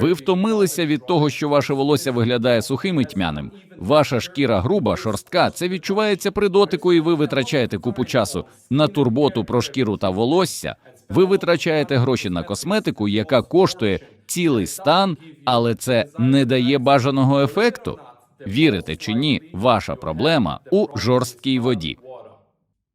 Ви втомилися від того, що ваше волосся виглядає сухим і тьмяним. Ваша шкіра груба, шорстка. Це відчувається при дотику, і ви витрачаєте купу часу на турботу про шкіру та волосся. Ви витрачаєте гроші на косметику, яка коштує цілий стан, але це не дає бажаного ефекту. Вірите чи ні, ваша проблема у жорсткій воді.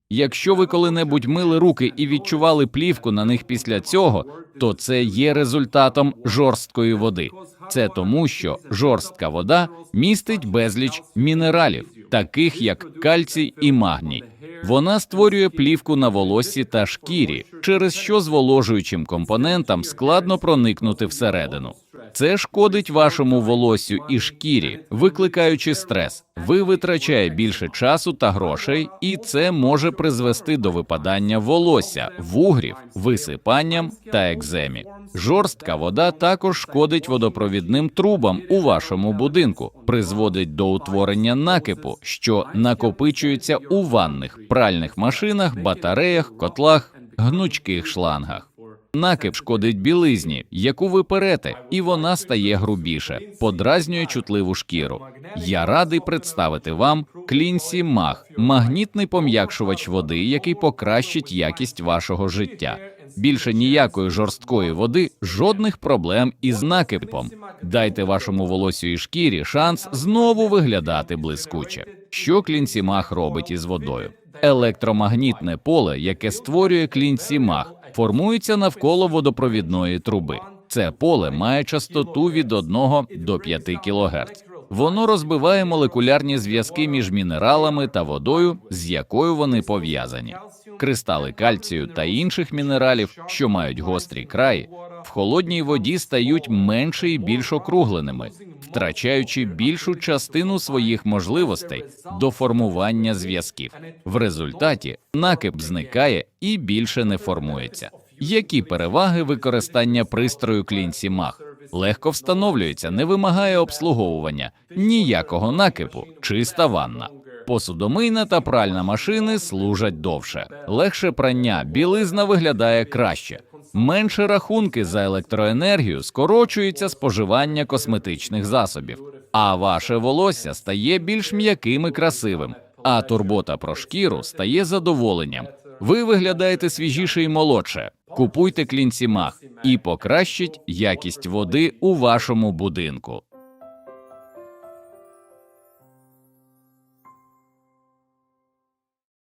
Якщо ви коли-небудь мили руки і відчували плівку на них після цього, то це є результатом жорсткої води. Це тому, що жорстка вода містить безліч мінералів, таких як кальцій і магній. Вона створює плівку на волоссі та шкірі, через що зволожуючим компонентам складно проникнути всередину. Це шкодить вашому волоссю і шкірі, викликаючи стрес. Ви витрачає більше часу та грошей, і це може призвести до випадання волосся, вугрів, висипанням та екземі. Жорстка вода також шкодить водопровідним трубам у вашому будинку, призводить до утворення накипу, що накопичується у ванних, пральних машинах, батареях, котлах, гнучких шлангах. Накип шкодить білизні, яку ви перете, і вона стає грубіше, подразнює чутливу шкіру. Я радий представити вам Клінсі Маг, магнітний пом'якшувач води, який покращить якість вашого життя. Більше ніякої жорсткої води, жодних проблем із накипом. Дайте вашому волосю і шкірі шанс знову виглядати блискуче. Що Клінсі Маг робить із водою? Електромагнітне поле, яке створює Клінсі Маг, формується навколо водопровідної труби. Це поле має частоту від 1 до 5 кГц. Воно розбиває молекулярні зв'язки між мінералами та водою, з якою вони пов'язані. Кристали кальцію та інших мінералів, що мають гострі краї, в холодній воді стають менше і більш округленими, втрачаючи більшу частину своїх можливостей до формування зв'язків. В результаті накип зникає і більше не формується. Які переваги використання пристрою клінсі мах? Легко встановлюється, не вимагає обслуговування, ніякого накипу, чиста ванна. Посудомийна та пральна машини служать довше. Легше прання, білизна виглядає краще. Менше рахунки за електроенергію скорочується споживання косметичних засобів, а ваше волосся стає більш м'яким і красивим, а турбота про шкіру стає задоволенням. Ви виглядаєте свіжіше і молодше. Купуйте клінцімах і покращить якість води у вашому будинку.